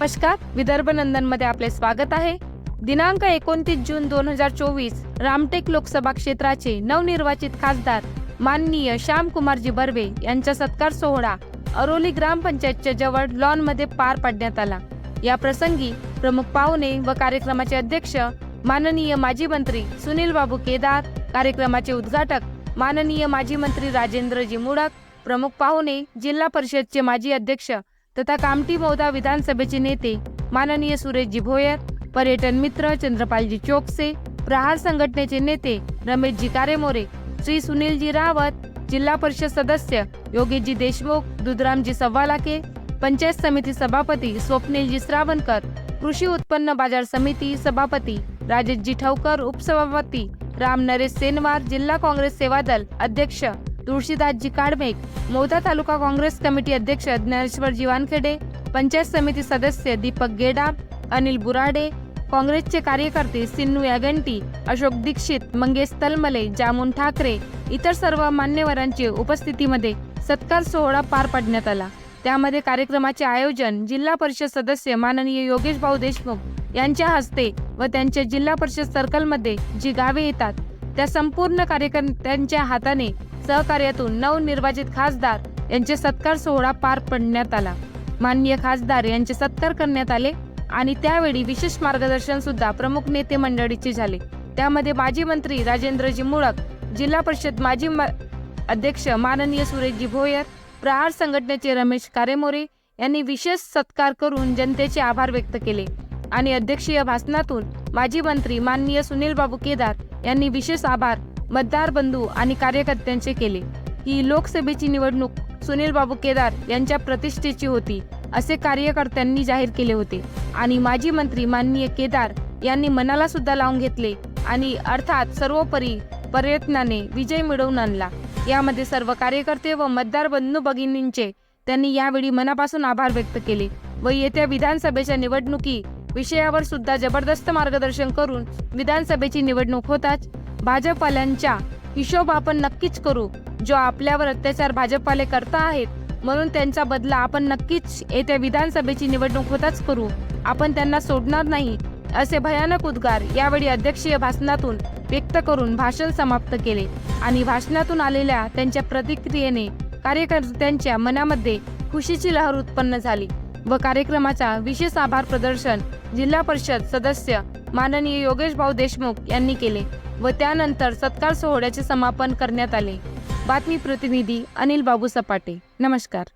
नमस्कार विदर्भ नंदनमध्ये आपले स्वागत आहे. दिनांक एकोणतीस जून दोन हजार चोवीस रामटेक लोकसभा क्षेत्राचे नवनिर्वाचित खासदार माननीय श्यामकुमारजी बर्वे यांचा सत्कार सोहळा अरोली ग्रामपंचायतच्या जवळ लॉनमध्ये पार पाडण्यात आला. या प्रसंगी प्रमुख पाहुणे व कार्यक्रमाचे अध्यक्ष माननीय माजी मंत्री सुनील बाबू केदार कार्यक्रमाचे उद्घाटक माननीय माजी मंत्री राजेंद्रजी मुडक प्रमुख पाहुणे जिल्हा परिषदचे माजी अध्यक्ष तथा कामठी मौदा विधानसभेचे नेते माननीय सुरेशजी भोयर पर्यटन मित्र चंद्रपालजी चोकसे प्रहार संघटनेचे नेते रमेशजी कारेमोरे श्री सुनीलजी रावत जिल्हा परिषद सदस्य योगेशजी देशमुख दुधरामजी सव्वालाके पंचायत समिती सभापती स्वप्नीलजी श्रावणकर कृषी उत्पन्न बाजार समिती सभापती राजेशजी ठवकर उपसभापती राम नरेश सेनवार जिल्हा काँग्रेस सेवा दल अध्यक्ष तुळशीदासजी काडमेक मोदा तालुका काँग्रेस कमिटी अध्यक्ष ज्ञानेश्वर जीवानखेडे पंचायत समिती सदस्य दीपक गेडा अनिल बुराडे काँग्रेसचे कार्यकर्ते सिन्नू यागंटी अशोक दीक्षित मंगेश तलमले जामून ठाकरे इतर सर्व मान्यवरांचे उपस्थितीमध्ये सत्कार सोहळा पार पाडण्यात आला. त्यामध्ये कार्यक्रमाचे आयोजन जिल्हा परिषद सदस्य माननीय योगेश भाऊ देशमुख यांच्या हस्ते व त्यांच्या जिल्हा परिषद सर्कलमध्ये जी गावे येतात त्या संपूर्ण कार्यकर्त्यांच्या हाताने सहकार्यातून नवनिर्वाचित खासदार यांचे सत्कार सोहळा पार पडण्यात आला. माननीय खासदार यांचे सत्कार करण्यात आले आणि त्यावेळी विशेष मार्गदर्शन सुद्धा प्रमुख नेते मंडळीचे झाले. त्यामध्ये माजी मंत्री राजेंद्रजी मुळक जिल्हा परिषद माजी म- अध्यक्ष माननीय सुरेशजी भोयर प्रहार संघटनेचे रमेश कारेमोरे यांनी विशेष सत्कार करून जनतेचे आभार व्यक्त केले आणि अध्यक्षीय भाषणातून माजी मंत्री माननीय सुनील बाबू केदार यांनी विशेष आभार मतदार बंधू आणि कार्यकर्त्यांचे केले. ही लोकसभेची निवडणूक सुनील बाबू केदार यांच्या प्रतिष्ठेची होती असे कार्यकर्त्यांनी जाहीर केले होते. आणि माजी मंत्री माननीय केदार यांनी मनाला सुद्धा लावून घेतले आणि अर्थात सर्वोपरी प्रयत्नाने विजय मिळवून आणला. यामध्ये सर्व कार्यकर्ते व मतदार बंधू भगिनींचे त्यांनी यावेळी मनापासून आभार व्यक्त केले व येत्या विधानसभेच्या निवडणुकी विषयावर सुद्धा जबरदस्त मार्गदर्शन करून विधानसभेची निवडणूक होताच भाजपवाल्यांच्या हिशोब आपण नक्कीच करू. जो आपल्यावर अत्याचार भाजपवाले करता आहेत म्हणून त्यांचा बदला आपण नक्कीच येत्या विधानसभेची निवडणूक होताच करू. आपण त्यांना सोडणार नाही असे भयानक उद्गार यावेळी अध्यक्षीय भाषणातून व्यक्त करून भाषण समाप्त केले आणि भाषणातून आलेल्या त्यांच्या प्रतिक्रियेने कार्यकर्त्यांच्या मनामध्ये खुशीची लहर उत्पन्न झाली व कार्यक्रमाचा विशेष आभार प्रदर्शन जिल्हा परिषद सदस्य माननीय योगेश भाऊ देशमुख यांनी केले. व त्यानंतर सत्कार सोहळ्याचे समापन करण्यात आले. बातमी प्रतिनिधी अनिल बाबू सपाटे. नमस्कार.